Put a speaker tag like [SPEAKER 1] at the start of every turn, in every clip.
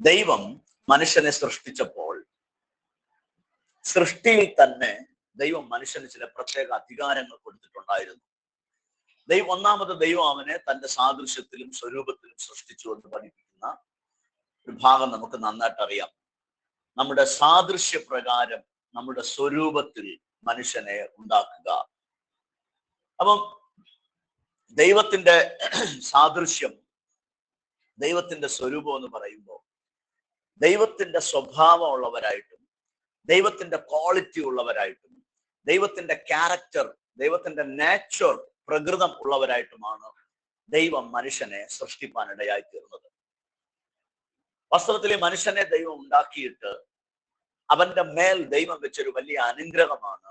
[SPEAKER 1] ദൈവം മനുഷ്യനെ സൃഷ്ടിച്ചപ്പോൾ സൃഷ്ടിയിൽ തന്നെ ദൈവം മനുഷ്യന് ചില പ്രത്യേക അധികാരങ്ങൾ കൊടുത്തിട്ടുണ്ടായിരുന്നു. ദൈവം ഒന്നാമത് ദൈവം അവനെ തന്റെ സാദൃശ്യത്തിലും സ്വരൂപത്തിലും സൃഷ്ടിച്ചു എന്ന് പഠിപ്പിക്കുന്ന ഒരു ഭാഗം നമുക്ക് നന്നായിട്ട് അറിയാം. നമ്മുടെ സാദൃശ്യ പ്രകാരം നമ്മുടെ സ്വരൂപത്തിൽ മനുഷ്യനെ ഉണ്ടാക്കുക. അപ്പം ദൈവത്തിന്റെ സാദൃശ്യം ദൈവത്തിന്റെ സ്വരൂപം എന്ന് പറയുമ്പോൾ ദൈവത്തിന്റെ സ്വഭാവം ഉള്ളവരായിട്ടും ദൈവത്തിന്റെ ക്വാളിറ്റി ഉള്ളവരായിട്ടും ദൈവത്തിന്റെ ക്യാരക്ടർ ദൈവത്തിന്റെ നാച്ചർ പ്രകൃതം ഉള്ളവരായിട്ടുമാണ് ദൈവം മനുഷ്യനെ സൃഷ്ടിപ്പാനിടയായി തീർന്നത് വാസ്തവത്തിൽ മനുഷ്യനെ ദൈവം ഉണ്ടാക്കിയിട്ട് അവന്റെ മേൽ ദൈവം വെച്ചൊരു വലിയ അനുഗ്രഹമാണ്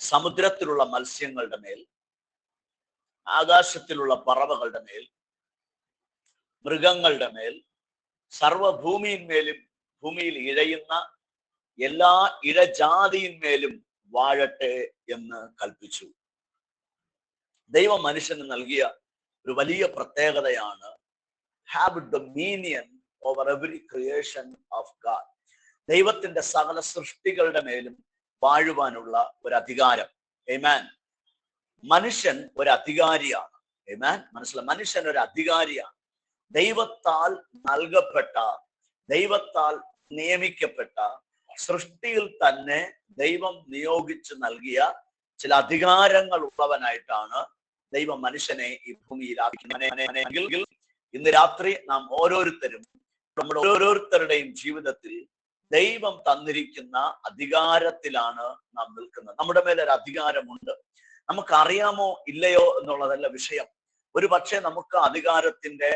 [SPEAKER 1] സമുദ്രത്തിലുള്ള മത്സ്യങ്ങളുടെ മേൽ ആകാശത്തിലുള്ള പറവകളുടെ മേൽ മൃഗങ്ങളുടെ മേൽ സർവഭൂമിയിന്മേലും ഭൂമിയിൽ ഇഴയുന്ന എല്ലാ ഇഴജാതിയിന്മേലും വാഴട്ടെ എന്ന് കൽപ്പിച്ചു. ദൈവ മനുഷ്യന് നൽകിയ ഒരു വലിയ പ്രത്യേകതയാണ് have dominion over every creation of God ദൈവത്തിന്റെ സകല സൃഷ്ടികളുടെ മേലും വാഴുവാനുള്ള ഒരു അധികാരം. ഏമാൻ മനുഷ്യൻ ഒരു അധികാരിയാണ്. ഏമാൻ മനസ്സിലായി മനുഷ്യൻ ഒരു അധികാരിയാണ്. ദൈവത്താൽ നൽകപ്പെട്ട ദൈവത്താൽ നിയമിക്കപ്പെട്ട സൃഷ്ടിയിൽ തന്നെ ദൈവം നിയോഗിച്ച് നൽകിയ ചില അധികാരങ്ങൾ ഉള്ളവനായിട്ടാണ് ദൈവം മനുഷ്യനെ ഈ ഭൂമിയിൽ ഇന്ന് രാത്രി നാം ഓരോരുത്തരും നമ്മുടെ ഓരോരുത്തരുടെയും ജീവിതത്തിൽ ദൈവം തന്നിരിക്കുന്ന അധികാരത്തിലാണ് നാം നിൽക്കുന്നത്. നമ്മുടെ മേലെ ഒരു അധികാരമുണ്ട്. നമുക്കറിയാമോ ഇല്ലയോ എന്നുള്ളതല്ല വിഷയം. ഒരു പക്ഷേ നമുക്ക് അധികാരത്തിന്റെ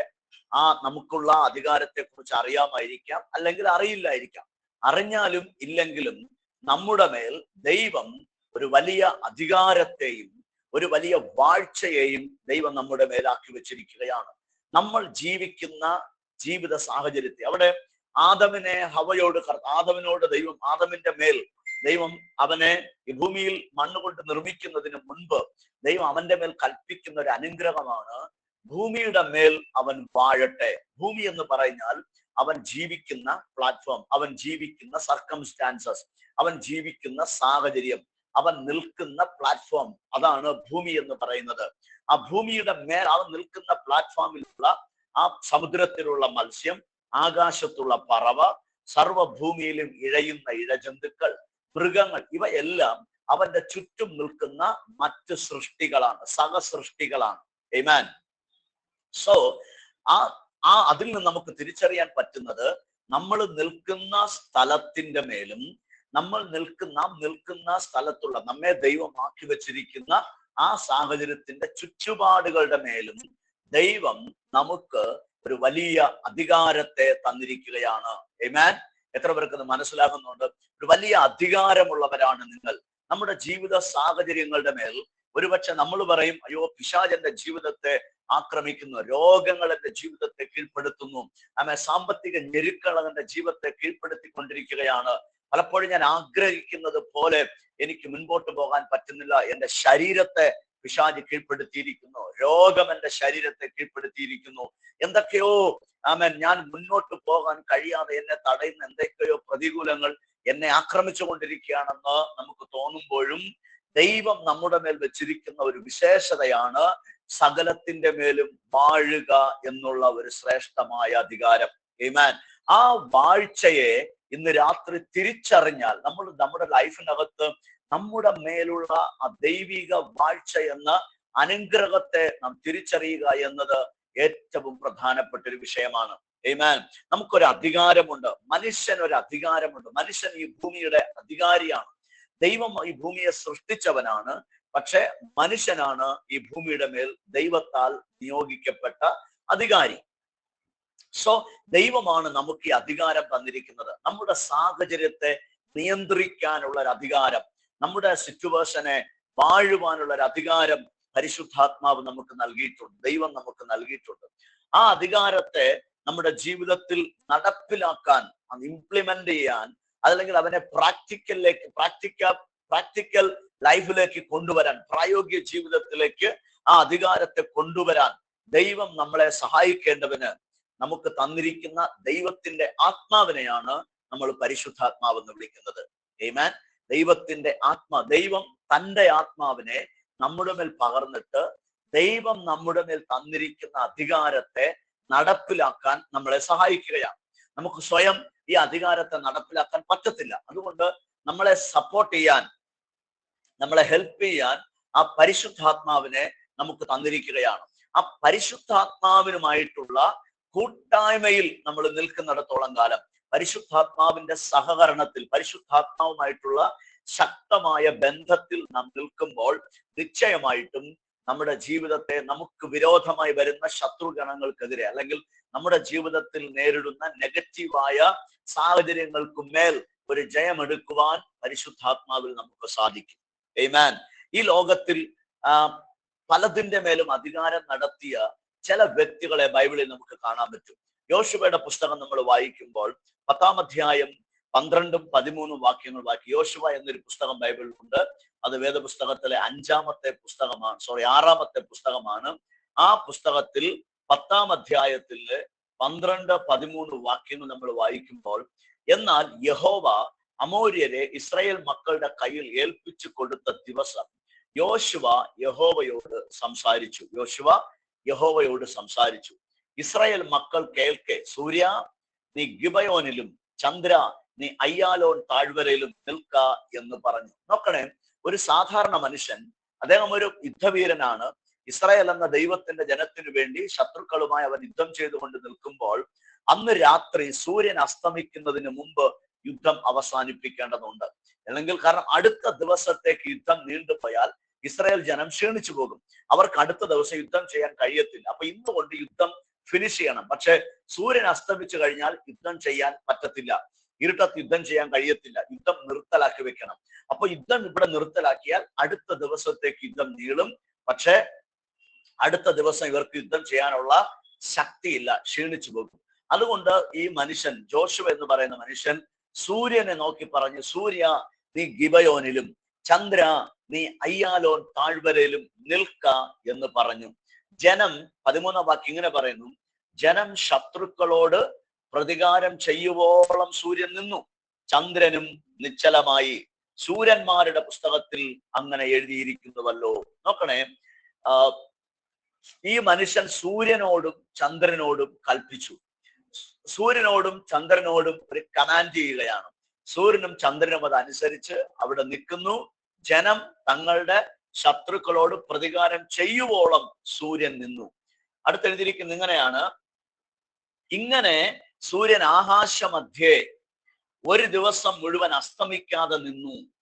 [SPEAKER 1] ആ നമുക്കുള്ള അധികാരത്തെ കുറിച്ച് അറിയാമായിരിക്കാം അല്ലെങ്കിൽ അറിയില്ലായിരിക്കാം. അറിഞ്ഞാലും ഇല്ലെങ്കിലും നമ്മുടെ മേൽ ദൈവം ഒരു വലിയ അധികാരത്തെയും ഒരു വലിയ വാഴ്ചയെയും ദൈവം നമ്മുടെ മേലാക്കി വെച്ചിരിക്കുകയാണ്. നമ്മൾ ജീവിക്കുന്ന ജീവിത സാഹചര്യത്തെ അവിടെ ആദമിനെ ഹവയോട് ആദമിനോട് ദൈവം ആദമിന്റെ മേൽ ദൈവം അവനെ ഈ ഭൂമിയിൽ മണ്ണുകൊണ്ട് നിർമ്മിക്കുന്നതിന് മുൻപ് ദൈവം അവന്റെ മേൽ കൽപ്പിക്കുന്ന ഒരു അനുഗ്രഹമാണ് ഭൂമിയുടെ മേൽ അവൻ വാഴട്ടെ. ഭൂമി എന്ന് പറഞ്ഞാൽ അവൻ ജീവിക്കുന്ന പ്ലാറ്റ്ഫോം അവൻ ജീവിക്കുന്ന സർക്കംസ്റ്റാൻസസ് അവൻ ജീവിക്കുന്ന സാഹചര്യം അവൻ നിൽക്കുന്ന പ്ലാറ്റ്ഫോം അതാണ് ഭൂമി എന്ന് പറയുന്നത്. ആ ഭൂമിയുടെ മേൽ അവൻ നിൽക്കുന്ന പ്ലാറ്റ്ഫോമിലുള്ള ആ സമുദ്രത്തിലുള്ള മത്സ്യം ആകാശത്തുള്ള പറവ സർവഭൂമിയിലും ഇഴയുന്ന ഇഴജന്തുക്കൾ മൃഗങ്ങൾ ഇവയെല്ലാം അവന്റെ ചുറ്റും നിൽക്കുന്ന മറ്റ് സൃഷ്ടികളാണ് സഹസൃഷ്ടികളാണ്. എമാൻ സോ ആ ആ അതിൽ നിന്ന് നമുക്ക് തിരിച്ചറിയാൻ പറ്റുന്നത് നമ്മൾ നിൽക്കുന്ന സ്ഥലത്തിന്റെ മേലും നമ്മൾ നിൽക്കുന്ന നിൽക്കുന്ന സ്ഥലത്തുള്ള നമ്മെ ദൈവമാക്കി വച്ചിരിക്കുന്ന ആ സാഹചര്യത്തിന്റെ ചുറ്റുപാടുകളുടെ മേലും ദൈവം നമുക്ക് ഒരു വലിയ അധികാരത്തെ തന്നിരിക്കുകയാണ്. ഏമാൻ എത്ര പേർക്ക് മനസ്സിലാകുന്നുണ്ട്? ഒരു വലിയ അധികാരമുള്ളവരാണ് നിങ്ങൾ. നമ്മുടെ ജീവിത സാഹചര്യങ്ങളുടെ മേൽ ഒരുപക്ഷെ നമ്മൾ പറയും അയ്യോ പിശാജന്റെ ജീവിതത്തെ ആക്രമിക്കുന്നു രോഗങ്ങൾ എന്റെ ജീവിതത്തെ കീഴ്പ്പെടുത്തുന്നു ആമെ സാമ്പത്തിക ഞെരുക്കൾ എന്റെ ജീവിതത്തെ കീഴ്പ്പെടുത്തിക്കൊണ്ടിരിക്കുകയാണ്. പലപ്പോഴും ഞാൻ ആഗ്രഹിക്കുന്നത് പോലെ എനിക്ക് മുൻപോട്ട് പോകാൻ പറ്റുന്നില്ല. എന്റെ ശരീരത്തെ പിശാജ് കീഴ്പ്പെടുത്തിയിരിക്കുന്നു രോഗം എന്റെ ശരീരത്തെ കീഴ്പ്പെടുത്തിയിരിക്കുന്നു. എന്തൊക്കെയോ ആമൻ ഞാൻ മുന്നോട്ട് പോകാൻ കഴിയാതെ എന്നെ തടയുന്ന എന്തൊക്കെയോ പ്രതികൂലങ്ങൾ എന്നെ ആക്രമിച്ചു ആക്രമിച്ചുകൊണ്ടിരിക്കുകയാണെന്ന് നമുക്ക് തോന്നുമ്പോഴും ദൈവം നമ്മുടെ മേൽ വെച്ചിരിക്കുന്ന ഒരു വിശേഷതയാണ് സകലത്തിന്റെ മേലും വാഴുക എന്നുള്ള ഒരു ശ്രേഷ്ഠമായ അധികാരം. ഏമാൻ ആ വാഴ്ചയെ ഇന്ന് രാത്രി തിരിച്ചറിഞ്ഞാൽ നമ്മൾ നമ്മുടെ ലൈഫിനകത്ത് നമ്മുടെ മേലുള്ള ആ ദൈവിക വാഴ്ച എന്ന അനുഗ്രഹത്തെ നാം തിരിച്ചറിയുക എന്നത് ഏറ്റവും പ്രധാനപ്പെട്ട ഒരു വിഷയമാണ്. ഏമാൻ നമുക്കൊരു അധികാരമുണ്ട് മനുഷ്യൻ ഒരു അധികാരമുണ്ട് മനുഷ്യൻ ഈ ഭൂമിയുടെ അധികാരിയാണ്. ദൈവം ഈ ഭൂമിയെ സൃഷ്ടിച്ചവനാണ്. പക്ഷെ മനുഷ്യനാണ് ഈ ഭൂമിയുടെ മേൽ ദൈവത്താൽ നിയോഗിക്കപ്പെട്ട അധികാരി. സോ ദൈവമാണ് നമുക്ക് ഈ അധികാരം തന്നിരിക്കുന്നത്. നമ്മുടെ സാഹചര്യത്തെ നിയന്ത്രിക്കാനുള്ള ഒരു അധികാരം നമ്മുടെ സിറ്റുവേഷനെ വാഴുവാനുള്ള ഒരു അധികാരം പരിശുദ്ധാത്മാവ് നമുക്ക് നൽകിയിട്ടുണ്ട്. ദൈവം നമുക്ക് നൽകിയിട്ടുണ്ട്. ആ അധികാരത്തെ നമ്മുടെ ജീവിതത്തിൽ നടപ്പിലാക്കാൻ ഇംപ്ലിമെന്റ് ചെയ്യാൻ അതല്ലെങ്കിൽ അവനെ പ്രാക്ടിക്കലിലേക്ക് പ്രാക്ടിക്ക പ്രാക്ടിക്കൽ ലൈഫിലേക്ക് കൊണ്ടുവരാൻ പ്രായോഗിക ജീവിതത്തിലേക്ക് ആ അധികാരത്തെ കൊണ്ടുവരാൻ ദൈവം നമ്മളെ സഹായിക്കേണ്ടവന് നമുക്ക് തന്നിരിക്കുന്ന ദൈവത്തിന്റെ ആത്മാവിനെയാണ് നമ്മൾ പരിശുദ്ധാത്മാവ് എന്ന് വിളിക്കുന്നത്. ഏമാൻ ദൈവത്തിന്റെ ആത്മാ ദൈവം തന്റെ ആത്മാവിനെ നമ്മുടെ മേൽ പകർന്നിട്ട് ദൈവം നമ്മുടെ മേൽ തന്നിരിക്കുന്ന അധികാരത്തെ നടപ്പിലാക്കാൻ നമ്മളെ സഹായിക്കുകയാണ്. നമുക്ക് സ്വയം ഈ അധികാരത്തെ നടപ്പിലാക്കാൻ പറ്റത്തില്ല. അതുകൊണ്ട് നമ്മളെ സപ്പോർട്ട് ചെയ്യാൻ നമ്മളെ ഹെൽപ്പ് ചെയ്യാൻ ആ പരിശുദ്ധാത്മാവിനെ നമുക്ക് തന്നിരിക്കുകയാണ്. ആ പരിശുദ്ധാത്മാവിനുമായിട്ടുള്ള കൂട്ടായ്മയിൽ നമ്മൾ നിൽക്കുന്നിടത്തോളം കാലം പരിശുദ്ധാത്മാവിന്റെ സഹകരണത്തിൽ പരിശുദ്ധാത്മാവുമായിട്ടുള്ള ശക്തമായ ബന്ധത്തിൽ നാം നിൽക്കുമ്പോൾ നിശ്ചയമായിട്ടും നമ്മുടെ ജീവിതത്തെ നമുക്ക് വിരോധമായി വരുന്ന ശത്രുഗണങ്ങൾക്കെതിരെ അല്ലെങ്കിൽ നമ്മുടെ ജീവിതത്തിൽ നേരിടുന്ന നെഗറ്റീവായ സാഹചര്യങ്ങൾക്ക് മേൽ ഒരു ജയമെടുക്കുവാൻ പരിശുദ്ധാത്മാവിൽ നമുക്ക് സാധിക്കും. എയ്മാൻ ഈ ലോകത്തിൽ പലതിന്റെ മേലും അധികാരം നടത്തിയ ചില വ്യക്തികളെ ബൈബിളിൽ നമുക്ക് കാണാൻ പറ്റും. യോശുവയുടെ പുസ്തകം നമ്മൾ വായിക്കുമ്പോൾ പത്താം അധ്യായം പന്ത്രണ്ടും പതിമൂന്നും വാക്യങ്ങൾ വായിക്കും. യോശുവ എന്നൊരു പുസ്തകം ബൈബിളിൽ ഉണ്ട് അത് വേദപുസ്തകത്തിലെ അഞ്ചാമത്തെ പുസ്തകമാണ് സോറി ആറാമത്തെ പുസ്തകമാണ്. ആ പുസ്തകത്തിൽ പത്താം അധ്യായത്തിൽ പന്ത്രണ്ട് പതിമൂന്ന് വാക്യങ്ങൾ നമ്മൾ വായിക്കുമ്പോൾ എന്നാൽ യഹോവ അമോര്യരെ ഇസ്രായേൽ മക്കളുടെ കയ്യിൽ ഏൽപ്പിച്ചു കൊടുത്ത ദിവസം യോശുവ യഹോവയോട് സംസാരിച്ചു. യോശുവ യഹോവയോട് സംസാരിച്ചു. ഇസ്രായേൽ മക്കൾ കേൾക്കെ സൂര്യ നീ ഗിബയോനിലും ചന്ദ്ര നീ അയ്യാലോൻ താഴ്വരയിലും നിൽക്ക എന്ന് പറഞ്ഞു. നോക്കണേ ഒരു സാധാരണ മനുഷ്യൻ അദ്ദേഹം ഒരു യുദ്ധവീരനാണ്. ഇസ്രായേൽ എന്ന ദൈവത്തിന്റെ ജനത്തിനു വേണ്ടി ശത്രുക്കളുമായി അവൻ യുദ്ധം ചെയ്തുകൊണ്ട് നിൽക്കുമ്പോൾ അന്ന് രാത്രി സൂര്യൻ അസ്തമിക്കുന്നതിന് മുമ്പ് യുദ്ധം അവസാനിപ്പിക്കേണ്ടതുണ്ട്. അല്ലെങ്കിൽ കാരണം അടുത്ത ദിവസത്തേക്ക് യുദ്ധം നീണ്ടുപോയാൽ ഇസ്രായേൽ ജനം ക്ഷീണിച്ചു പോകും. അവർക്ക് അടുത്ത ദിവസം യുദ്ധം ചെയ്യാൻ കഴിയത്തില്ല. അപ്പൊ ഇന്നുകൊണ്ട് യുദ്ധം ഫിനിഷ് ചെയ്യണം. പക്ഷെ സൂര്യൻ അസ്തമിച്ചു കഴിഞ്ഞാൽ യുദ്ധം ചെയ്യാൻ പറ്റത്തില്ല. ഇരുട്ടത്ത് യുദ്ധം ചെയ്യാൻ കഴിയത്തില്ല. യുദ്ധം നിർത്തലാക്കി വെക്കണം. അപ്പൊ യുദ്ധം ഇവിടെ നിർത്തലാക്കിയാൽ അടുത്ത ദിവസത്തേക്ക് യുദ്ധം നീളും. പക്ഷെ അടുത്ത ദിവസം ഇവർക്ക് യുദ്ധം ചെയ്യാനുള്ള ശക്തിയില്ല ക്ഷീണിച്ചു പോകും. അതുകൊണ്ട് ഈ മനുഷ്യൻ ജോഷുവ എന്ന് പറയുന്ന മനുഷ്യൻ സൂര്യനെ നോക്കി പറഞ്ഞു സൂര്യ നീ ഗിബയോനിലും ചന്ദ്ര നീ അയ്യാലോൻ താഴ്വരയിലും നിൽക്ക എന്ന് പറഞ്ഞു. ജനം പതിമൂന്നാം വാക്യം ഇങ്ങനെ പറയുന്നു ജനം ശത്രുക്കളോട് പ്രതികാരം ചെയ്യുവോളം സൂര്യൻ നിന്നു ചന്ദ്രനും നിശ്ചലമായി. സൂര്യന്മാരുടെ പുസ്തകത്തിൽ അങ്ങനെ എഴുതിയിരിക്കുന്നുവല്ലോ നോക്കണേ ഈ മനുഷ്യൻ സൂര്യനോടും ചന്ദ്രനോടും കൽപ്പിച്ചു. സൂര്യനോടും ചന്ദ്രനോടും ഒരു കമാൻഡ് ചെയ്യുകയാണ്. സൂര്യനും ചന്ദ്രനും അത് അനുസരിച്ച് അവിടെ നിൽക്കുന്നു. ജനം തങ്ങളുടെ ശത്രുക്കളോട് പ്രതികാരം ചെയ്യുവോളം സൂര്യൻ നിന്നു. അടുത്തെഴുതിയിരിക്കുന്ന ഇങ്ങനെയാണ്. ഇങ്ങനെ സൂര്യൻ ആകാശമധ്യേ ഒരു ദിവസം മുഴുവൻ അസ്തമിക്കാതെ നിന്നു.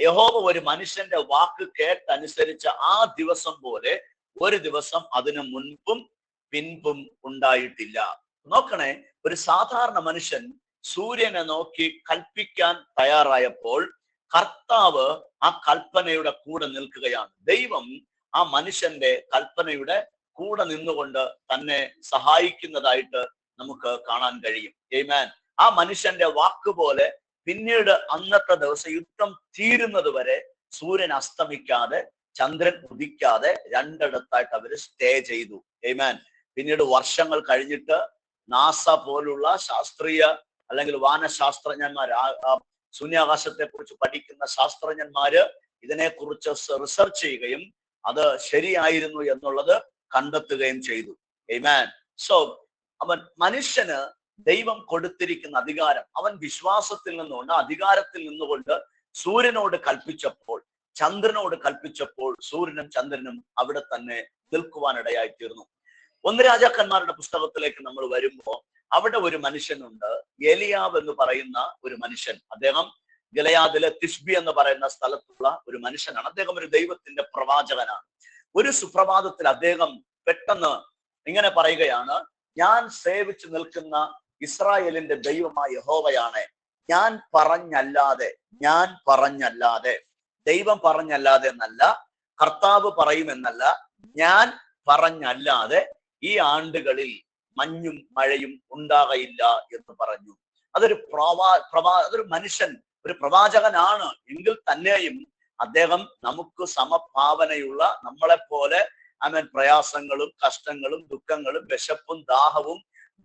[SPEAKER 1] യഹോവ ഒരു മനുഷ്യന്റെ വാക്ക് കേട്ടനുസരിച്ച ആ ദിവസം പോലെ ഒരു ദിവസം അതിനു മുൻപും പിൻപും ഉണ്ടായിട്ടില്ല. നോക്കണേ ഒരു സാധാരണ മനുഷ്യൻ സൂര്യനെ നോക്കി കൽപ്പിക്കാൻ തയ്യാറായപ്പോൾ കർത്താവ് ആ കൽപ്പനയുടെ കൂടെ നിൽക്കുകയാണ്. ദൈവം ആ മനുഷ്യന്റെ കൽപ്പനയുടെ കൂടെ നിന്നുകൊണ്ട് തന്നെ സഹായിക്കുന്നതായിട്ട് നമുക്ക് കാണാൻ കഴിയും. ഏമാൻ ആ മനുഷ്യന്റെ വാക്ക് പോലെ പിന്നീട് അന്നത്തെ ദിവസം യുദ്ധം തീരുന്നത് വരെ സൂര്യൻ അസ്തമിക്കാതെ ചന്ദ്രൻ ഉദിക്കാതെ രണ്ടിടത്തായിട്ട് അവർ സ്റ്റേ ചെയ്തു. ഏമാൻ പിന്നീട് വർഷങ്ങൾ കഴിഞ്ഞിട്ട് നാസ പോലുള്ള ശാസ്ത്രീയ അല്ലെങ്കിൽ വാനശാസ്ത്രജ്ഞന്മാർ ശൂന്യാകാശത്തെ കുറിച്ച് പഠിക്കുന്ന ശാസ്ത്രജ്ഞന്മാര് ഇതിനെക്കുറിച്ച് റിസർച്ച് ചെയ്യുകയും അത് ശരിയായിരുന്നു എന്നുള്ളത് കണ്ടെത്തുകയും ചെയ്തു. ഏമാൻ സോ അവൻ മനുഷ്യന് ദൈവം കൊടുത്തിരിക്കുന്ന അധികാരം അവൻ വിശ്വാസത്തിൽ നിന്നുകൊണ്ട് അധികാരത്തിൽ നിന്നുകൊണ്ട് സൂര്യനോട് കൽപ്പിച്ചപ്പോൾ ചന്ദ്രനോട് കൽപ്പിച്ചപ്പോൾ സൂര്യനും ചന്ദ്രനും അവിടെ തന്നെ നിൽക്കുവാനിടയായി തീർന്നു. ഒന്ന് രാജാക്കന്മാരുടെ പുസ്തകത്തിലേക്ക് നമ്മൾ വരുമ്പോൾ അവിടെ ഒരു മനുഷ്യനുണ്ട് എലിയാവ് എന്ന് പറയുന്ന ഒരു മനുഷ്യൻ. അദ്ദേഹം ഗലയാദിലെ തിഷ്ബി എന്ന് പറയുന്ന സ്ഥലത്തുള്ള ഒരു മനുഷ്യനാണ്. അദ്ദേഹം ഒരു ദൈവത്തിന്റെ പ്രവാചകനാണ്. ഒരു സുപ്രഭാതത്തിൽ അദ്ദേഹം പെട്ടെന്ന് ഇങ്ങനെ പറയുകയാണ് ഞാൻ സേവിച്ചു നിൽക്കുന്ന ഇസ്രായേലിന്റെ ദൈവമായ യഹോവയാണ്. ഞാൻ പറഞ്ഞല്ലാതെ ഞാൻ പറഞ്ഞല്ലാതെ ദൈവം പറഞ്ഞല്ലാതെ എന്നല്ല കർത്താവ് പറയുമെന്നല്ല ഞാൻ പറഞ്ഞല്ലാതെ ഈ ആണ്ടുകളിൽ മഞ്ഞും മഴയും ഉണ്ടാകയില്ല എന്ന് പറഞ്ഞു. അതൊരു പ്രവാ പ്രവാ അതൊരു മനുഷ്യൻ ഒരു പ്രവാചകനാണ്. എങ്കിൽ തന്നെയും അദ്ദേഹം നമുക്ക് സമഭാവനയുള്ള നമ്മളെ പോലെ അവൻ പ്രയാസങ്ങളും കഷ്ടങ്ങളും ദുഃഖങ്ങളും വിശപ്പും ദാഹവും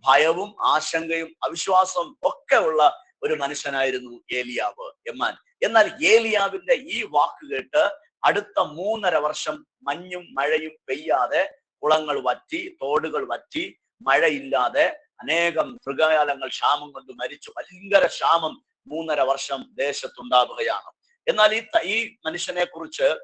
[SPEAKER 1] ഭയവും ആശങ്കയും അവിശ്വാസവും ഒക്കെ ഉള്ള ഒരു മനുഷ്യനായിരുന്നു ഏലിയാവ്. എമ്മാൻ. എന്നാൽ ഏലിയാവിന്റെ ഈ വാക്ക് കേട്ട് അടുത്ത മൂന്നര വർഷം മഞ്ഞും മഴയും പെയ്യാതെ കുളങ്ങൾ വറ്റി തോടുകൾ വറ്റി മഴയില്ലാതെ അനേകം മൃഗജാലങ്ങൾ ക്ഷാമം കൊണ്ട് മരിച്ചു. ഭയങ്കര ക്ഷാമം മൂന്നര വർഷം ദേശത്തുണ്ടാവുകയാണ്. എന്നാൽ ഈ ഈ മനുഷ്യനെ കുറിച്ച്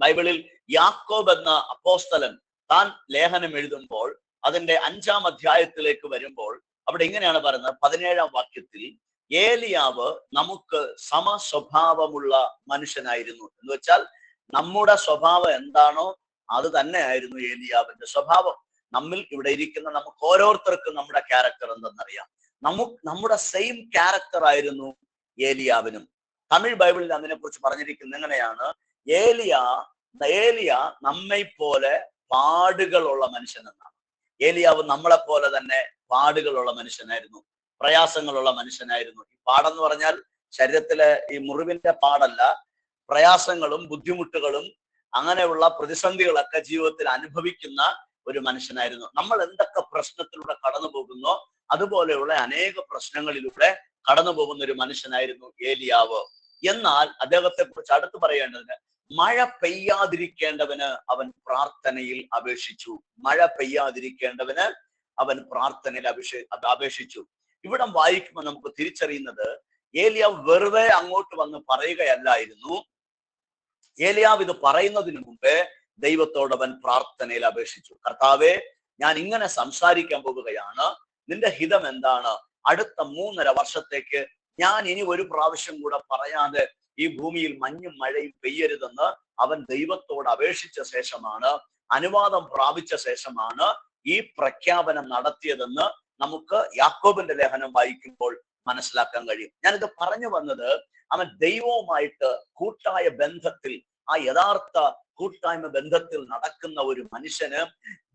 [SPEAKER 1] ബൈബിളിൽ യാക്കോബ് എന്ന അപ്പോസ്തലൻ താൻ ലേഖനം എഴുതുമ്പോൾ അതിന്റെ അഞ്ചാം അധ്യായത്തിലേക്ക് വരുമ്പോൾ അവിടെ ഇങ്ങനെയാണ് പറയുന്നത്. പതിനേഴാം വാക്യത്തിൽ ഏലിയാവ് നമുക്ക് സമസ്വഭാവമുള്ള മനുഷ്യനായിരുന്നു എന്ന് വെച്ചാൽ നമ്മുടെ സ്വഭാവം എന്താണോ അത് തന്നെയായിരുന്നു ഏലിയാവിന്റെ സ്വഭാവം. നമ്മിൽ ഇവിടെ ഇരിക്കുന്ന നമുക്ക് ഓരോരുത്തർക്കും നമ്മുടെ ക്യാരക്ടർ എന്തെന്നറിയാം. നമുക്ക് നമ്മുടെ സെയിം ക്യാരക്ടർ ആയിരുന്നു ഏലിയാവിനും. തമിഴ് ബൈബിളിൽ അതിനെ കുറിച്ച് പറഞ്ഞിരിക്കുന്നത് എങ്ങനെയാണ്? ഏലിയ ഏലിയ നമ്മെ പോലെ പാടുകളുള്ള മനുഷ്യൻ എന്നാണ്. ഏലിയാവ് നമ്മളെ പോലെ തന്നെ പാടുകളുള്ള മനുഷ്യനായിരുന്നു പ്രയാസങ്ങളുള്ള മനുഷ്യനായിരുന്നു. ഈ പാടെന്ന് പറഞ്ഞാൽ ശരീരത്തിലെ ഈ മുറിവിന്റെ പാടല്ല പ്രയാസങ്ങളും ബുദ്ധിമുട്ടുകളും അങ്ങനെയുള്ള പ്രതിസന്ധികളൊക്കെ ജീവിതത്തിൽ അനുഭവിക്കുന്ന ഒരു മനുഷ്യനായിരുന്നു. നമ്മൾ എന്തൊക്കെ പ്രശ്നത്തിലൂടെ കടന്നു പോകുന്നോ അതുപോലെയുള്ള അനേക പ്രശ്നങ്ങളിലൂടെ കടന്നു പോകുന്ന ഒരു മനുഷ്യനായിരുന്നു ഏലിയാവ്. എന്നാൽ അദ്ദേഹത്തെ കുറിച്ച് അടുത്ത് പറയേണ്ടതിന് മഴ പെയ്യാതിരിക്കേണ്ടവന് അവൻ പ്രാർത്ഥനയിൽ അപേക്ഷിച്ചു. മഴ പെയ്യാതിരിക്കേണ്ടവന് അവൻ പ്രാർത്ഥനയിൽ അപേക്ഷ അപേക്ഷിച്ചു. ഇവിടെ വായിക്കുമ്പോൾ നമുക്ക് തിരിച്ചറിയുന്നത് ഏലിയാവ് വെറുതെ അങ്ങോട്ട് വന്ന് പറയുകയല്ലായിരുന്നു. ഏലിയാവ് ഇത് പറയുന്നതിന് മുമ്പേ ദൈവത്തോടവൻ പ്രാർത്ഥനയിൽ അപേക്ഷിച്ചു. കർത്താവെ ഞാൻ ഇങ്ങനെ സംസാരിക്കാൻ പോവുകയാണ്. നിന്റെ ഹിതം എന്താണ്? അടുത്ത മൂന്നര വർഷത്തേക്ക് ഞാൻ ഇനി ഒരു പ്രാവശ്യം കൂടെ പറയാതെ ഈ ഭൂമിയിൽ മഞ്ഞും മഴയും പെയ്യരുതെന്ന് അവൻ ദൈവത്തോട് അപേക്ഷിച്ച ശേഷമാണ് അനുവാദം പ്രാപിച്ച ശേഷമാണ് ഈ പ്രഖ്യാപനം നടത്തിയതെന്ന് നമുക്ക് യാക്കോബിന്റെ ലേഖനം വായിക്കുമ്പോൾ മനസ്സിലാക്കാൻ കഴിയും. ഞാനിത് പറഞ്ഞു വന്നത് അവൻ ദൈവവുമായിട്ട് കൂട്ടായ ബന്ധത്തിൽ ആ യഥാർത്ഥ കൂട്ടായ്മ ബന്ധത്തിൽ നടക്കുന്ന ഒരു മനുഷ്യന്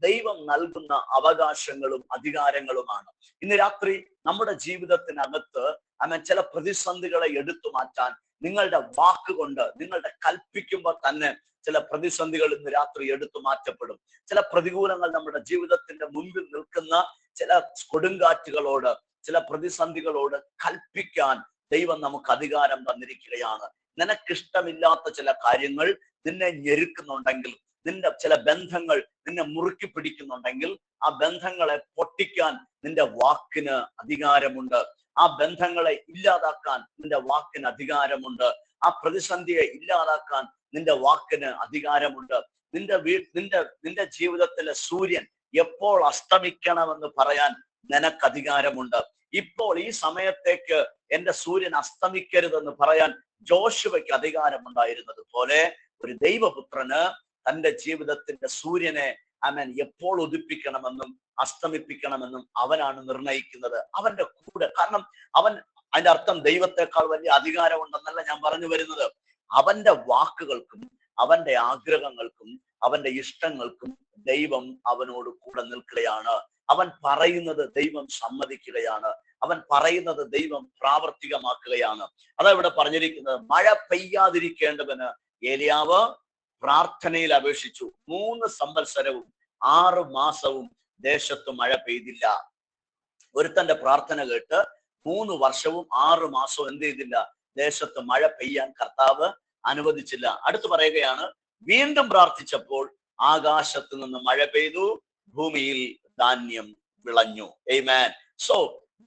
[SPEAKER 1] ദൈവം നൽകുന്ന അവകാശങ്ങളും അധികാരങ്ങളുമാണ്. ഇന്ന് രാത്രി നമ്മുടെ ജീവിതത്തിനകത്ത് അവൻ ചില പ്രതിസന്ധികളെ എടുത്തു മാറ്റാൻ നിങ്ങളുടെ വാക്കുകൊണ്ട് നിങ്ങളുടെ കൽപ്പിക്കുമ്പോൾ തന്നെ ചില പ്രതിസന്ധികൾ ഇന്ന് രാത്രി എടുത്തു മാറ്റപ്പെടും. ചില പ്രതികൂലങ്ങൾ നമ്മുടെ ജീവിതത്തിന്റെ മുമ്പിൽ നിൽക്കുന്ന ചില കൊടുങ്കാറ്റുകളോട് ചില പ്രതിസന്ധികളോട് കൽപ്പിക്കാൻ ദൈവം നമുക്ക് അധികാരം തന്നിരിക്കുകയാണ്. നിനക്കിഷ്ടമില്ലാത്ത ചില കാര്യങ്ങൾ നിന്നെ ഞെരുക്കുന്നുണ്ടെങ്കിൽ നിന്റെ ചില ബന്ധങ്ങൾ നിന്നെ മുറുക്കി പിടിക്കുന്നുണ്ടെങ്കിൽ ആ ബന്ധങ്ങളെ പൊട്ടിക്കാൻ നിന്റെ വാക്കിന് അധികാരമുണ്ട്. ആ ബന്ധങ്ങളെ ഇല്ലാതാക്കാൻ നിന്റെ വാക്കിന് അധികാരമുണ്ട്. ആ പ്രതിസന്ധിയെ ഇല്ലാതാക്കാൻ നിന്റെ വാക്കിന് അധികാരമുണ്ട്. നിന്റെ വീ നിന്റെ നിന്റെ ജീവിതത്തിലെ സൂര്യൻ എപ്പോൾ അസ്തമിക്കണമെന്ന് പറയാൻ നിനക്ക് അധികാരമുണ്ട്. ഇപ്പോൾ ഈ സമയത്തേക്ക് എന്റെ സൂര്യൻ അസ്തമിക്കരുതെന്ന് പറയാൻ ജോഷുവയ്ക്ക് അധികാരമുണ്ടായിരുന്നത് പോലെ ഒരു ദൈവപുത്രന് തന്റെ ജീവിതത്തിന്റെ സൂര്യനെ അവൻ എപ്പോൾ ഉദിപ്പിക്കണമെന്നും അസ്തമിപ്പിക്കണമെന്നും അവനാണ് നിർണയിക്കുന്നത്. അവന്റെ കൂടെ കാരണം അവൻ അതിന്റെ അർത്ഥം ദൈവത്തെക്കാൾ വലിയ അധികാരമുണ്ടെന്നല്ല ഞാൻ പറഞ്ഞു വരുന്നത്. അവന്റെ വാക്കുകൾക്കും അവന്റെ ആഗ്രഹങ്ങൾക്കും അവന്റെ ഇഷ്ടങ്ങൾക്കും ദൈവം അവനോട് കൂടെ നിൽക്കുകയാണ്. അവൻ പറയുന്നത് ദൈവം സമ്മതിക്കുകയാണ്. അവൻ പറയുന്നത് ദൈവം പ്രാവർത്തികമാക്കുകയാണ്. അതാ ഇവിടെ പറഞ്ഞിരിക്കുന്നത് മഴ പെയ്യാതിരിക്കേണ്ടവന് ഏലിയാവ് പ്രാർത്ഥനയിൽ അപേക്ഷിച്ചു. മൂന്ന് സംവത്സരവും ആറ് മാസവും ദേശത്ത് മഴ പെയ്തില്ല. ഒരുത്തന്റെ പ്രാർത്ഥന കേട്ട് മൂന്ന് വർഷവും ആറ് മാസവും എന്ത് ചെയ്തില്ല. ദേശത്ത് മഴ പെയ്യാൻ കർത്താവ് അനുവദിച്ചില്ല. അടുത്ത് പറയുകയാണ് വീണ്ടും പ്രാർത്ഥിച്ചപ്പോൾ ആകാശത്ത് നിന്ന് മഴ പെയ്തു ഭൂമിയിൽ ധാന്യം വിളഞ്ഞു. എയ്മാൻ സോ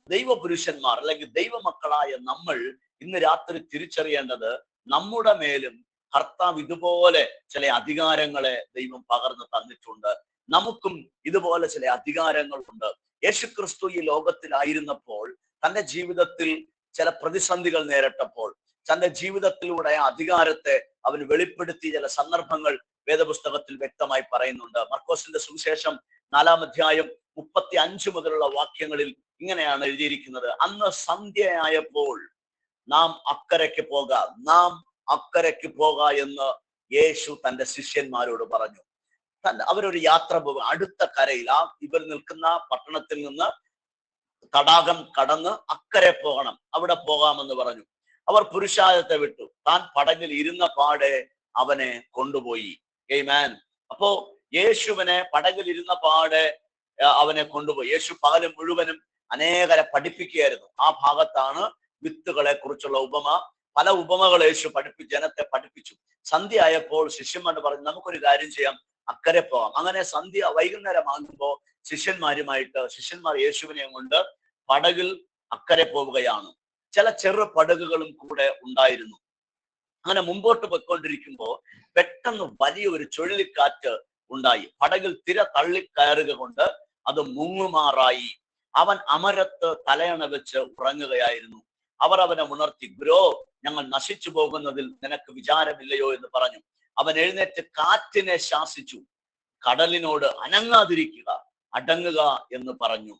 [SPEAKER 1] ദൈവപുരുഷന്മാർ അല്ലെങ്കിൽ ദൈവമക്കളായ നമ്മൾ ഇന്ന് രാത്രി തിരിച്ചറിയേണ്ടത് നമ്മുടെ മേലും കർത്താവ് ഇതുപോലെ ചില അധികാരങ്ങളെ ദൈവം പകർന്നു തന്നിട്ടുണ്ട്. നമുക്കും ഇതുപോലെ ചില അധികാരങ്ങളുണ്ട്. യേശുക്രിസ്തു ഈ ലോകത്തിലായിരുന്നപ്പോൾ തന്റെ ജീവിതത്തിൽ ചില പ്രതിസന്ധികൾ നേരിട്ടപ്പോൾ തന്റെ ജീവിതത്തിലൂടെ ആ അധികാരത്തെ അവൻ വെളിപ്പെടുത്തിയ ചില സന്ദർഭങ്ങൾ വേദപുസ്തകത്തിൽ വ്യക്തമായി പറയുന്നുണ്ട്. മർക്കോസിന്റെ സുവിശേഷം നാലാം അധ്യായം മുപ്പത്തി അഞ്ച് മുതലുള്ള വാക്യങ്ങളിൽ ഇങ്ങനെയാണ് എഴുതിയിരിക്കുന്നത്. അന്ന് സന്ധ്യയായപ്പോൾ നാം അക്കരയ്ക്ക് പോകാം. നാം അക്കരയ്ക്ക് പോക എന്ന് യേശു തന്റെ ശിഷ്യന്മാരോട് പറഞ്ഞു. തന്റെ അവരൊരു യാത്ര പോകും അടുത്ത കരയിൽ ആ ഇവർ നിൽക്കുന്ന പട്ടണത്തിൽ നിന്ന് തടാകം കടന്ന് അക്കരെ പോകണം. അവിടെ പോകാമെന്ന് പറഞ്ഞു. അവർ പുരുഷാരത്തെ വിട്ടു. താൻ പടങ്ങിൽ ഇരുന്ന പാടെ അവനെ കൊണ്ടുപോയി. ഏമാൻ അപ്പോ യേശുവിനെ പടകിലിരുന്ന പാടെ ആ, അവനെ കൊണ്ടുപോയി. യേശു പകലും മുഴുവനും അനേകരെ പഠിപ്പിക്കുകയായിരുന്നു. ആ ഭാഗത്താണ് വിത്തുകളെ കുറിച്ചുള്ള ഉപമ പല ഉപമകൾ യേശു പഠിപ്പി ജനത്തെ പഠിപ്പിച്ചു. സന്ധ്യ ആയപ്പോൾ ശിഷ്യന്മാർ പറഞ്ഞു നമുക്കൊരു കാര്യം ചെയ്യാം അക്കരെ പോവാം. അങ്ങനെ സന്ധ്യ വൈകുന്നേരം ആകുമ്പോൾ ശിഷ്യന്മാരുമായിട്ട് ശിഷ്യന്മാർ യേശുവിനെ കൊണ്ട് പടകിൽ അക്കരെ പോവുകയാണ്. ചില ചെറു പടകുകളും കൂടെ ഉണ്ടായിരുന്നു. അങ്ങനെ മുമ്പോട്ട് പോയിക്കൊണ്ടിരിക്കുമ്പോൾ പെട്ടെന്ന് വലിയ ഒരു ചുഴലിക്കാറ്റ് ഉണ്ടായി. പടകിൽ തിര തള്ളിക്കയറുക കൊണ്ട് അത് മുങ്ങുമാറായി. അവൻ അമരത്ത് തലയണ വെച്ച് ഉറങ്ങുകയായിരുന്നു. അവർ അവനെ ഉണർത്തി ഗുരോ ഞങ്ങൾ നശിച്ചു പോകുന്നതിൽ നിനക്ക് വിചാരമില്ലയോ? എന്ന് പറഞ്ഞു. അവൻ എഴുന്നേറ്റ് കാറ്റിനെ ശാസിച്ചു. കടലിനോട് അനങ്ങാതിരിക്കുക അടങ്ങുക എന്ന് പറഞ്ഞു.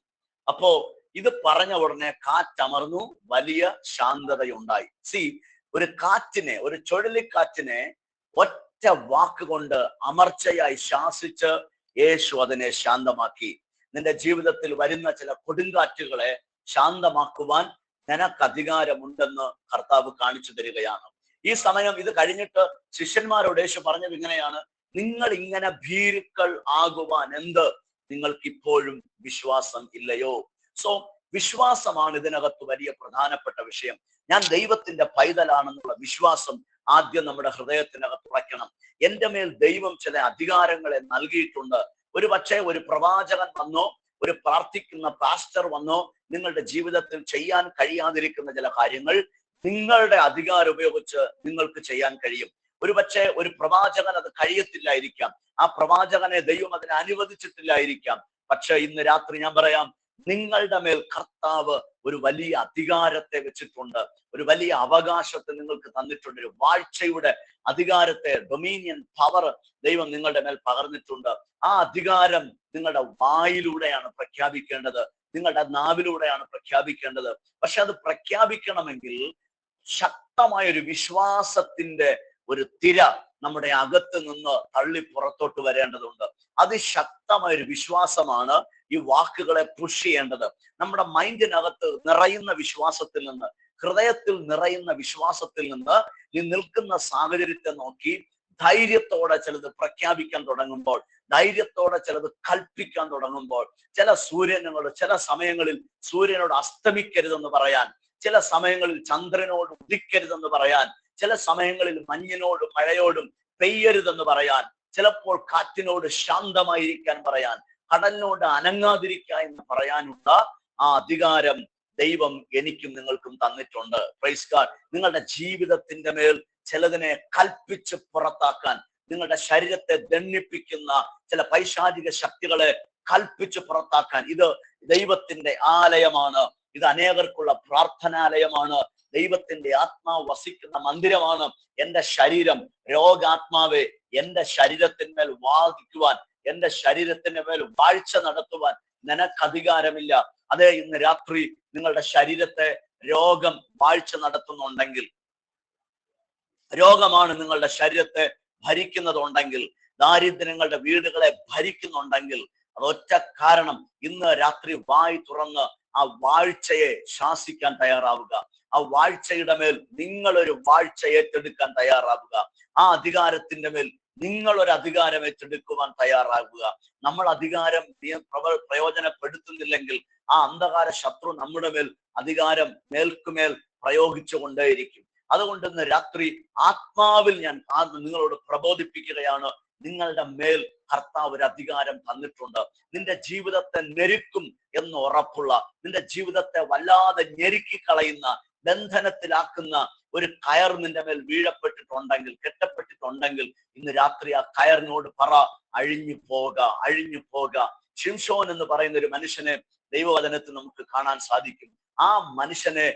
[SPEAKER 1] അപ്പോ ഇത് പറഞ്ഞ ഉടനെ കാറ്റമർന്നു വലിയ ശാന്തതയുണ്ടായി. സി ഒരു കാറ്റിനെ ഒരു ചുഴലിക്കാറ്റിനെ ഒറ്റ വാക്കുകൊണ്ട് അമർച്ചയായി ശാസിച്ച് യേശു അതിനെ ശാന്തമാക്കി. നിന്റെ ജീവിതത്തിൽ വരുന്ന ചില കൊടുങ്കാറ്റുകളെ ശാന്തമാക്കുവാൻ നിനക്ക് അധികാരമുണ്ടെന്ന് കർത്താവ് കാണിച്ചു തരികയാണ്. ഈ സമയം ഇത് കഴിഞ്ഞിട്ട് ശിഷ്യന്മാരോട് യേശു പറഞ്ഞത് ഇങ്ങനെയാണ്. നിങ്ങൾ ഇങ്ങനെ ഭീരുക്കൾ ആകുവാൻ എന്ത്? നിങ്ങൾക്ക് ഇപ്പോഴും വിശ്വാസം ഇല്ലയോ? സോ വിശ്വാസമാണ് ഇതിനകത്ത് വലിയ പ്രധാനപ്പെട്ട വിഷയം. ഞാൻ ദൈവത്തിന്റെ പൈതലാണെന്നുള്ള വിശ്വാസം ആദ്യം നമ്മുടെ ഹൃദയത്തിനകത്ത് ഉറയ്ക്കണം. എന്റെ മേൽ ദൈവം ചില അധികാരങ്ങളെ നൽകിയിട്ടുണ്ട്. ഒരു പക്ഷേ ഒരു പ്രവാചകൻ വന്നോ ഒരു പ്രാർത്ഥിക്കുന്ന പാസ്റ്റർ വന്നോ നിങ്ങളുടെ ജീവിതത്തിൽ ചെയ്യാൻ കഴിയാതിരിക്കുന്ന ചില കാര്യങ്ങൾ നിങ്ങളുടെ അധികാരം ഉപയോഗിച്ച് നിങ്ങൾക്ക് ചെയ്യാൻ കഴിയും. ഒരുപക്ഷെ ഒരു പ്രവാചകൻ അത് കഴിയത്തില്ലായിരിക്കാം. ആ പ്രവാചകനെ ദൈവം അതിനെ അനുവദിച്ചിട്ടില്ലായിരിക്കാം. പക്ഷെ ഇന്ന് രാത്രി ഞാൻ പറയാം നിങ്ങളുടെ മേൽ കർത്താവ് ഒരു വലിയ അധികാരത്തെ വെച്ചിട്ടുണ്ട്. ഒരു വലിയ അവകാശത്തെ നിങ്ങൾക്ക് തന്നിട്ടുണ്ട്. ഒരു വാഴ്ചയുടെ അധികാരത്തെ ഡൊമീനിയൻ പവർ ദൈവം നിങ്ങളുടെ മേൽ പകർന്നിട്ടുണ്ട്. ആ അധികാരം നിങ്ങളുടെ വായിലൂടെയാണ് പ്രഖ്യാപിക്കേണ്ടത്. നിങ്ങളുടെ നാവിലൂടെയാണ് പ്രഖ്യാപിക്കേണ്ടത്. പക്ഷെ അത് പ്രഖ്യാപിക്കണമെങ്കിൽ ശക്തമായ ഒരു വിശ്വാസത്തിന്റെ ഒരു തിര നമ്മുടെ അകത്ത് നിന്ന് തള്ളി പുറത്തോട്ട് വരേണ്ടതുണ്ട്. അതിശക്തമായ ഒരു വിശ്വാസമാണ് ഈ വാക്കുകളെ പുഷ് ചെയ്യേണ്ടത്. നമ്മുടെ മൈൻഡിനകത്ത് നിറയുന്ന വിശ്വാസത്തിൽ നിന്ന് ഹൃദയത്തിൽ നിറയുന്ന വിശ്വാസത്തിൽ നിന്ന് നീ നിൽക്കുന്ന സാഹചര്യത്തെ നോക്കി ധൈര്യത്തോടെ ചിലത് പ്രഖ്യാപിക്കാൻ തുടങ്ങുമ്പോൾ ധൈര്യത്തോടെ ചിലത് കൽപ്പിക്കാൻ തുടങ്ങുമ്പോൾ ചില സൂര്യനോട് ചില സമയങ്ങളിൽ സൂര്യനോട് അസ്തമിക്കരുതെന്ന് പറയാൻ ചില സമയങ്ങളിൽ ചന്ദ്രനോട് ഉദിക്കരുതെന്ന് പറയാൻ ചില സമയങ്ങളിൽ മഞ്ഞിനോടും മഴയോടും പെയ്യരുതെന്ന് പറയാൻ ചിലപ്പോൾ കാറ്റിനോട് ശാന്തമായിരിക്കാൻ പറയാൻ കടലിനോട് അനങ്ങാതിരിക്കുക എന്ന് പറയാനുള്ള ആ അധികാരം ദൈവം എനിക്കും നിങ്ങൾക്കും തന്നിട്ടുണ്ട്. പ്രൈസ് ഗാഡ് നിങ്ങളുടെ ജീവിതത്തിന്റെ മേൽ ചിലതിനെ കൽപ്പിച്ച് പുറത്താക്കാൻ നിങ്ങളുടെ ശരീരത്തെ ദണ്ണിപ്പിക്കുന്ന ചില പൈശാചിക ശക്തികളെ കൽപ്പിച്ച് പുറത്താക്കാൻ ഇത് ദൈവത്തിന്റെ ആലയമാണ്. ഇത് അനേകർക്കുള്ള പ്രാർത്ഥനാലയമാണ്. ദൈവത്തിന്റെ ആത്മാവ് വസിക്കുന്ന മന്ദിരമാണ് എന്റെ ശരീരം. രോഗാത്മാവെ എന്റെ ശരീരത്തിന്മേൽ വാദിക്കുവാൻ എന്റെ ശരീരത്തിന്റെ മേൽ വാഴ്ച നടത്തുവാൻ നിനക്ക് അധികാരമില്ല അതെ ഇന്ന് രാത്രി നിങ്ങളുടെ ശരീരത്തെ രോഗം വാഴ്ച നടത്തുന്നുണ്ടെങ്കിൽ രോഗമാണ് നിങ്ങളുടെ ശരീരത്തെ ഭരിക്കുന്നതുണ്ടെങ്കിൽ ദാരിദ്ര്യങ്ങളുടെ വീടുകളെ ഭരിക്കുന്നുണ്ടെങ്കിൽ അതൊറ്റ കാരണം ഇന്ന് രാത്രി വായി തുറന്ന് ആ വാഴ്ചയെ ശാസിക്കാൻ തയ്യാറാവുക. ആ വാഴ്ചയുടെ മേൽ നിങ്ങളൊരു വാഴ്ച ഏറ്റെടുക്കാൻ തയ്യാറാവുക ആ അധികാരത്തിന്റെ മേൽ നിങ്ങൾ ഒരു അധികാരം ഏറ്റെടുക്കുവാൻ തയ്യാറാകുക. നമ്മൾ അധികാരം പ്രയോജനപ്പെടുത്തുന്നില്ലെങ്കിൽ ആ അന്ധകാര ശത്രു നമ്മുടെ മേൽ അധികാരം മേൽക്കുമേൽ പ്രയോഗിച്ചു കൊണ്ടേയിരിക്കും അതുകൊണ്ട് ഇന്ന് രാത്രി ആത്മാവിൽ ഞാൻ നിങ്ങളോട് പ്രബോധിപ്പിക്കുകയാണ്. നിങ്ങളുടെ മേൽ കർത്താവ് ഒരു അധികാരം തന്നിട്ടുണ്ട്. നിന്റെ ജീവിതത്തെ ഞെരുക്കും എന്ന് ഉറപ്പുള്ള നിന്റെ ജീവിതത്തെ വല്ലാതെ ഞെരുക്കി കളയുന്ന ബന്ധനത്തിലാക്കുന്ന ഒരു കയർ നിന്റെ മേൽ വീഴപ്പെട്ടിട്ടുണ്ടെങ്കിൽ കെട്ടപ്പെട്ടിട്ടുണ്ടെങ്കിൽ ഇന്ന് രാത്രി ആ കയറിനോട് പറ അഴിഞ്ഞു പോക അഴിഞ്ഞു പോക ഷിംഷോൻ എന്ന് പറയുന്ന ഒരു മനുഷ്യനെ ദൈവവചനത്തിൽ നമുക്ക് കാണാൻ സാധിക്കും. ആ മനുഷ്യനെ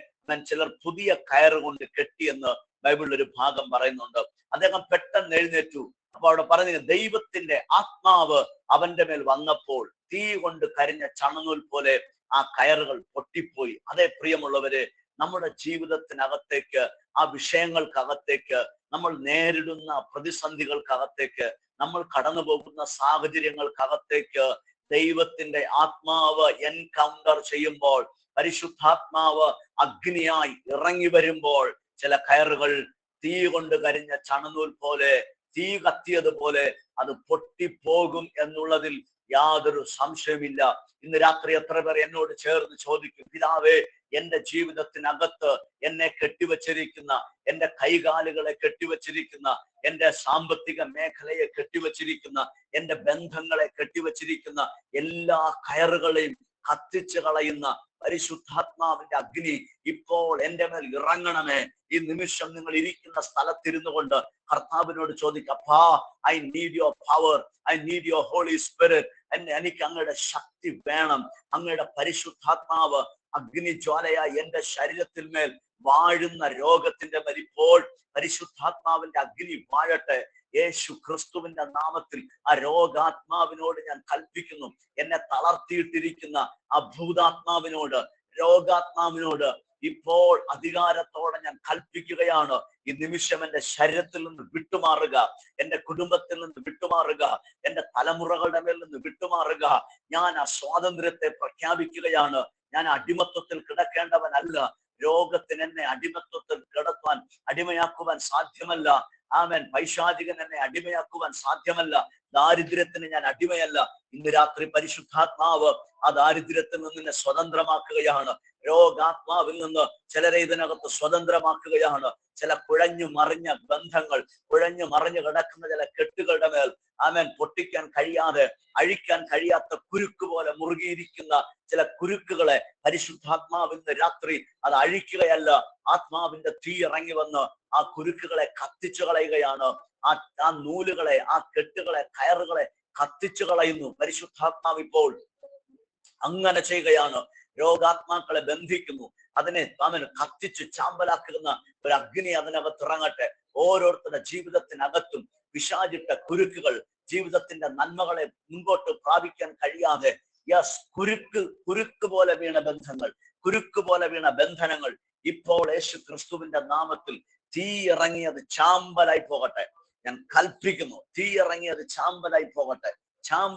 [SPEAKER 1] ചിലർ പുതിയ കയറ് കൊണ്ട് കെട്ടിയെന്ന് ബൈബിളിൽ ഒരു ഭാഗം പറയുന്നുണ്ട്. അദ്ദേഹം പെട്ടെന്ന് എഴുന്നേറ്റു. അപ്പൊ അവിടെ പറഞ്ഞു ദൈവത്തിന്റെ ആത്മാവ് അവന്റെ മേൽ വന്നപ്പോൾ തീ കൊണ്ട് കരിഞ്ഞ ചണനൂൽ പോലെ ആ കയറുകൾ പൊട്ടിപ്പോയി. അതേ പ്രിയമുള്ളവര് നമ്മുടെ ജീവിതത്തിനകത്തേക്ക് ആ വിഷയങ്ങൾക്കകത്തേക്ക് നമ്മൾ നേരിടുന്ന പ്രതിസന്ധികൾക്കകത്തേക്ക് നമ്മൾ കടന്നു പോകുന്ന സാഹചര്യങ്ങൾക്കകത്തേക്ക് ദൈവത്തിന്റെ ആത്മാവ് എൻകൗണ്ടർ ചെയ്യുമ്പോൾ പരിശുദ്ധാത്മാവ് അഗ്നിയായി ഇറങ്ങി വരുമ്പോൾ ചില കയറുകൾ തീ കൊണ്ട് കരിഞ്ഞ ചണനൂൽ പോലെ തീ കത്തിയതുപോലെ അത് പൊട്ടിപ്പോകും എന്നുള്ളതിൽ യാതൊരു സംശയമില്ല ഇന്ന് രാത്രി എത്ര പേർ എന്നോട് ചേർന്ന് ചോദിക്കും പിതാവേ എന്റെ ജീവിതത്തിനകത്ത് എന്നെ കെട്ടിവച്ചിരിക്കുന്ന എന്റെ കൈകാലുകളെ കെട്ടിവച്ചിരിക്കുന്ന എന്റെ സാമ്പത്തിക മേഖലയെ കെട്ടിവച്ചിരിക്കുന്ന എന്റെ ബന്ധങ്ങളെ കെട്ടിവച്ചിരിക്കുന്ന എല്ലാ കയറുകളെയും കത്തിച്ചു കളയുന്ന പരിശുദ്ധാത്മാവിന്റെ അഗ്നി ഇപ്പോൾ എന്റെ മേൽ ഇറങ്ങണമേ. ഈ നിമിഷം നിങ്ങൾ ഇരിക്കുന്ന സ്ഥലത്തിരുന്നു കൊണ്ട് കർത്താവിനോട് ചോദിക്കപ്പാ I need your power I need your Holy Spirit എന്നെ എനിക്ക് അങ്ങയുടെ ശക്തി വേണം. അങ്ങയുടെ പരിശുദ്ധാത്മാവ് അഗ്നി എന്റെ ശരീരത്തിൽ മേൽ വാഴുന്ന രോഗത്തിന്റെ മേൽ ഇപ്പോൾ പരിശുദ്ധാത്മാവിന്റെ അഗ്നി വാഴട്ടെ. യേശു ക്രിസ്തുവിന്റെ നാമത്തിൽ ആ രോഗാത്മാവിനോട് ഞാൻ കൽപ്പിക്കുന്നു. എന്നെ തളർത്തിയിട്ടിരിക്കുന്ന ആ ഭൂതാത്മാവിനോട് രോഗാത്മാവിനോട് ഇപ്പോൾ അധികാരത്തോടെ ഞാൻ കൽപ്പിക്കുകയാണ്. ഈ നിമിഷം എന്റെ ശരീരത്തിൽ നിന്ന് വിട്ടുമാറുക. എന്റെ കുടുംബത്തിൽ നിന്ന് വിട്ടുമാറുക. എന്റെ തലമുറകളുടെ മേൽ നിന്ന് വിട്ടുമാറുക. ഞാൻ ആ സ്വാതന്ത്ര്യത്തെ പ്രഖ്യാപിക്കുകയാണ്. ഞാൻ അടിമത്വത്തിൽ കിടക്കേണ്ടവനല്ല. രോഗത്തിന് എന്നെ അടിമത്വത്തിൽ കിടത്താൻ അടിമയാക്കുവാൻ സാധ്യമല്ല. ആമൻ. പൈശാചികൻ എന്നെ അടിമയാക്കുവാൻ സാധ്യമല്ല. ദാരിദ്ര്യത്തിന് ഞാൻ അടിമയല്ല. ഇന്ന് രാത്രി പരിശുദ്ധാത്മാവ് ആ ദാരിദ്ര്യത്തിൽ നിന്ന് നിന്നെ സ്വതന്ത്രമാക്കുകയാണ്. രോഗാത്മാവിൽ നിന്ന് ചിലരെ ഇതിനകത്ത് സ്വതന്ത്രമാക്കുകയാണ്. ചില കുഴഞ്ഞു മറിഞ്ഞ ബന്ധങ്ങൾ കുഴഞ്ഞു മറിഞ്ഞു കിടക്കുന്ന ചില കെട്ടുകളുടെ മേൽ ആമേൻ പൊട്ടിക്കാൻ കഴിയാതെ അഴിക്കാൻ കഴിയാത്ത കുരുക്ക് പോലെ മുറുകിയിരിക്കുന്ന ചില കുരുക്കുകളെ പരിശുദ്ധാത്മാവിന്ന് രാത്രി അത് അഴിക്കുകയല്ല. ആത്മാവിന്റെ തീ ഇറങ്ങി വന്ന് ആ കുരുക്കുകളെ കത്തിച്ചു കളയുകയാണ്. ആ ആ നൂലുകളെ ആ കെട്ടുകളെ കയറുകളെ കത്തിച്ചു കളയുന്നു. പരിശുദ്ധാത്മാവ് ഇപ്പോൾ അങ്ങനെ ചെയ്യുകയാണ്. രോഗാത്മാക്കളെ ബന്ധിക്കുന്നു. അതിനെ അവൻ കത്തിച്ചു ചാമ്പലാക്കുന്ന ഒരു അഗ്നി അതിനകത്ത് ഇറങ്ങട്ടെ ഓരോരുത്തരുടെ ജീവിതത്തിനകത്തും വിഷാചിട്ട കുരുക്കുകൾ ജീവിതത്തിന്റെ നന്മകളെ മുൻപോട്ട് പ്രാപിക്കാൻ കഴിയാതെ യെസ് കുരുക്ക് കുരുക്ക് പോലെ വീണ ബന്ധങ്ങൾ കുരുക്ക് പോലെ വീണ ബന്ധനങ്ങൾ ഇപ്പോൾ യേശു ക്രിസ്തുവിന്റെ നാമത്തിൽ തീ ഇറങ്ങിയത് ചാമ്പലായി പോകട്ടെ. ഞാൻ കൽപ്പിക്കുന്നു തീ ഇറങ്ങിയത് ചാമ്പലായി പോകട്ടെ. ചാമ്പ